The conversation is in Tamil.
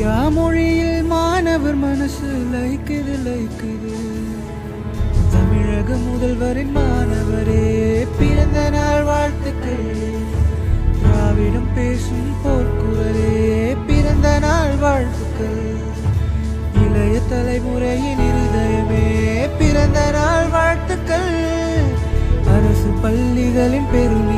யா மொழியில் மாணவர் மனசு லைக்குது லைக்குது. தமிழக முதல்வரின் மாணவரே பிறந்த நாள் வாழ்த்துக்கள். திராவிடம் பேசும் போர்க்குரலே பிறந்த நாள் வாழ்த்துக்கள். இளைய தலைமுறையின் இருதயமே பிறந்த நாள் வாழ்த்துக்கள். அரசு பள்ளிகளின் பெரும்